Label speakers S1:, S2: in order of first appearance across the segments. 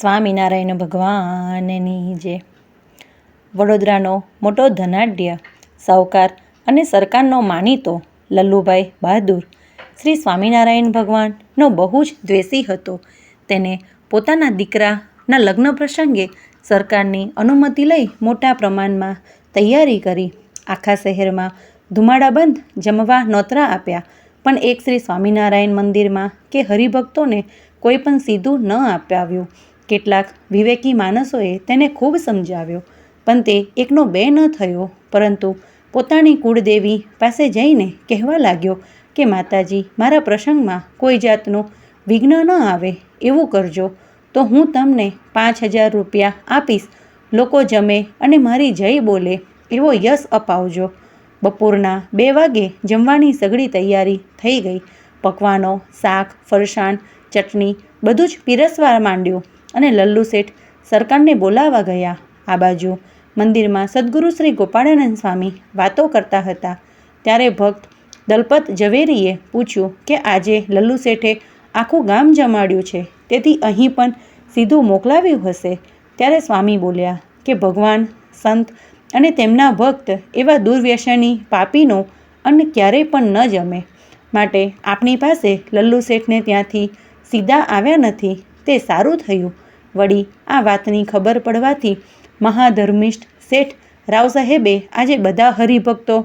S1: સ્વામિનારાયણ ભગવાનની જે. વડોદરાનો મોટો ધનાઢ્ય સાવકાર અને સરકારનો માનીતો લલ્લુભાઈ બહાદુર, શ્રી સ્વામિનારાયણ ભગવાનનો બહુ જ દ્વેષી હતો. તેને પોતાના દીકરાના લગ્ન પ્રસંગે સરકારની અનુમતિ લઈ મોટા પ્રમાણમાં તૈયારી કરી આખા શહેરમાં ધુમાડાબંધ જમવા નોતરા આપ્યા. પણ એક શ્રી સ્વામિનારાયણ મંદિરમાં કે હરિભક્તોને કોઈ પણ સીધું ન અપાવ્યું કેટલાક વિવેકી માણસોએ તેને ખૂબ સમજાવ્યો, પણ તે એકનો બે ન થયો, પરંતુ પોતાની કુળદેવી પાસે જઈને કહેવા લાગ્યો કે, માતાજી, મારા પ્રસંગમાં કોઈ જાતનું વિઘ્ન ન આવે, એવું કરજો. તો હું તમને પાંચ હજાર રૂપિયા આપીશ. લોકો જમે અને મારી જય બોલે, એવો યશ અપાવજો. બપોરના બે વાગે જમવાની સઘળી તૈયારી થઈ ગઈ. પકવાનો, શાક, ફરસાણ, ચટણી બધું જ પીરસવા માંડ્યું. અને લલ્લુ શેઠ સરકારને બોલાવવા ગયા. આ બાજુ મંદિરમાં સદગુરુ શ્રી ગોપાળાનંદ સ્વામી વાતો કરતા હતા. ત્યારે ભક્ત દલપત ઝવેરીએ પૂછ્યું કે આજે લલ્લુ શેઠે આખું ગામ જમાડ્યું છે, તેથી અહીં પણ સીધું મોકલાવ્યું હશે? ત્યારે સ્વામી બોલ્યા કે ભગવાન, સંત અને તેમના ભક્ત એવા દુર્વ્યસની પાપીનો અન્ન ક્યારેય પણ ન જમે. માટે આપણી પાસે લલ્લુ શેઠને ત્યાંથી સીધા આવ્યા નથી. તે સારું થયું. વળી આ વાતની ખબર પડવાથી મહાધર્મિષ્ઠ શેઠ રાવ સાહેબે આજે બધા હરિભક્તો,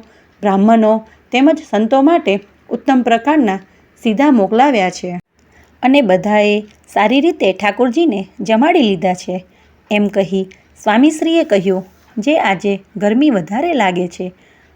S1: બ્રાહ્મણો તેમજ સંતો માટે ઉત્તમ પ્રકારના સીધા મોકલાવ્યા છે અને બધાએ સારી રીતે ઠાકોરજીને જમાડી લીધા છે. એમ કહી સ્વામીશ્રીએ કહ્યું, જે આજે ગરમી વધારે લાગે છે,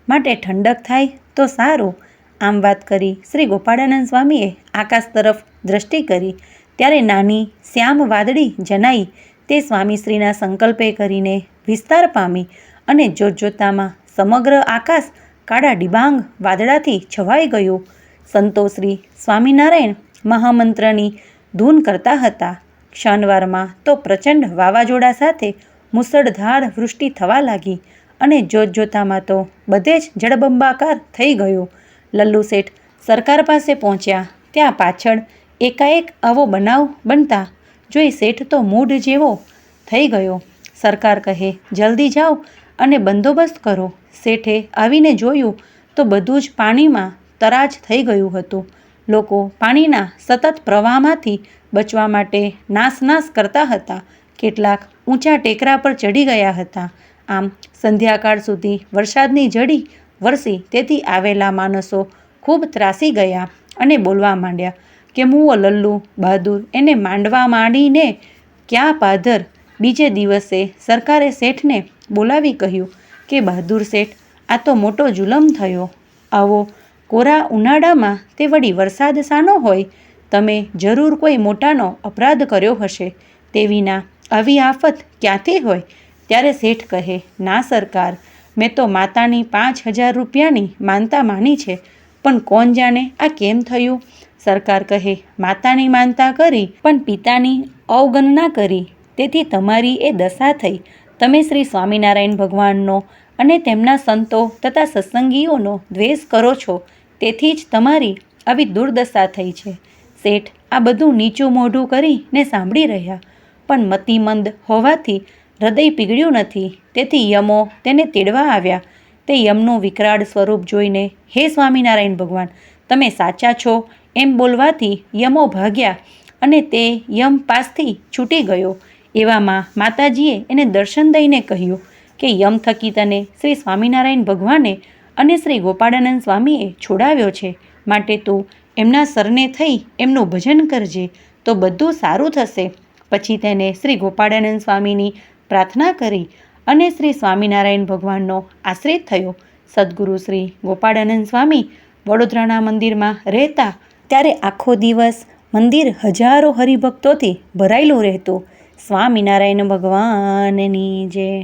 S1: માટે ઠંડક થાય તો સારું. આમ વાત કરી શ્રી ગોપાળાનંદ સ્વામીએ આકાશ તરફ દ્રષ્ટિ કરી ત્યારે નાની શ્યામ વાદળી જનાઈ તે સ્વામીશ્રીના સંકલ્પે કરીને વિસ્તાર પામી અને જોતજોતામાં સમગ્ર આકાશ કાળા ડિબાંગ વાદળાથી છવાઈ ગયું. સંતોશ્રી સ્વામિનારાયણ મહામંત્રની ધૂન કરતા હતા. ક્ષણવારમાં તો પ્રચંડ વાવાઝોડા સાથે મુસળધાર વૃષ્ટિ થવા લાગી અને જોતજોતામાં તો બધે જ જળબંબાકાર થઈ ગયું. લલ્લુ શેઠ સરકાર પાસે પહોંચ્યા. ત્યાં પાછળ એકાએક આવો બનાવ બનતા જોઈ શેઠ તો મૂઢ જેવો થઈ ગયો. સરકાર કહે, જલ્દી જાઓ અને બંદોબસ્ત કરો. શેઠે આવીને જોયું તો બધું જ પાણીમાં તરાજ થઈ ગયું હતું. લોકો પાણીના સતત પ્રવાહમાંથી બચવા માટે નાસ નાસ કરતા હતા. કેટલાક ઊંચા ટેકરા પર ચડી ગયા હતા. આમ સંધ્યાકાળ સુધી વરસાદની જડી વરસી તેથી આવેલા માણસો ખૂબ ત્રાસી ગયા અને બોલવા માંડ્યા કે મુઓ લલ્લુ, બહાદુર, એને માંડવા માંડીને ક્યાં પાધર? બીજે દિવસે સરકારે શેઠને બોલાવી કહ્યું કે, બહાદુર શેઠ, આ તો મોટો જુલમ થયો. આવો, કોરા ઉનાળામાં તે વળી વરસાદ સાનો હોય? તમે જરૂર કોઈ મોટાનો અપરાધ કર્યો હશે. તે વિના આવી આફત ક્યાંથી હોય? ત્યારે શેઠ કહે, ના સરકાર, મેં તો માતાની પાંચ હજાર રૂપિયાની માનતા માની છે. પણ કોણ જાણે આ કેમ થયું? સરકાર કહે, માતાની માનતા કરી, પણ પિતાની અવગણના કરી. તેથી તમારી એ દશા થઈ. તમે શ્રી સ્વામિનારાયણ ભગવાનનો અને તેમના સંતો તથા સત્સંગીઓનો દ્વેષ કરો છો. તેથી જ તમારી આવી દુર્દશા થઈ છે. શેઠ આ બધું નીચું મોઢું કરીને સાંભળી રહ્યા. પણ મતિમંદ હોવાથી હૃદય પીગળ્યું નથી. તેથી યમો તેને તેડવા આવ્યા. તે યમનું વિકરાળ સ્વરૂપ જોઈને, હે સ્વામિનારાયણ ભગવાન, તમે સાચા છો. એમ બોલવાથી યમો ભાગ્યા અને તે યમ પાસથી છૂટી ગયો. એવામાં માતાજીએ એને દર્શન દઈને કહ્યું કે યમ થકી તને શ્રી સ્વામિનારાયણ ભગવાને અને શ્રી ગોપાળાનંદ સ્વામીએ છોડાવ્યો છે. માટે તું એમના સરને થઈ એમનું ભજન કરજે તો બધું સારું થશે. પછી તેને શ્રી ગોપાળાનંદ સ્વામીની પ્રાર્થના કરી અને શ્રી સ્વામિનારાયણ ભગવાનનો આશ્રિત થયો. સદગુરુ શ્રી ગોપાળાનંદ સ્વામી વડોદરાના મંદિરમાં રહેતા ત્યારે આખો દિવસ મંદિર હજારો હરિભક્તોથી ભરાયેલું રહેતું. સ્વામિનારાયણ ભગવાનની જય.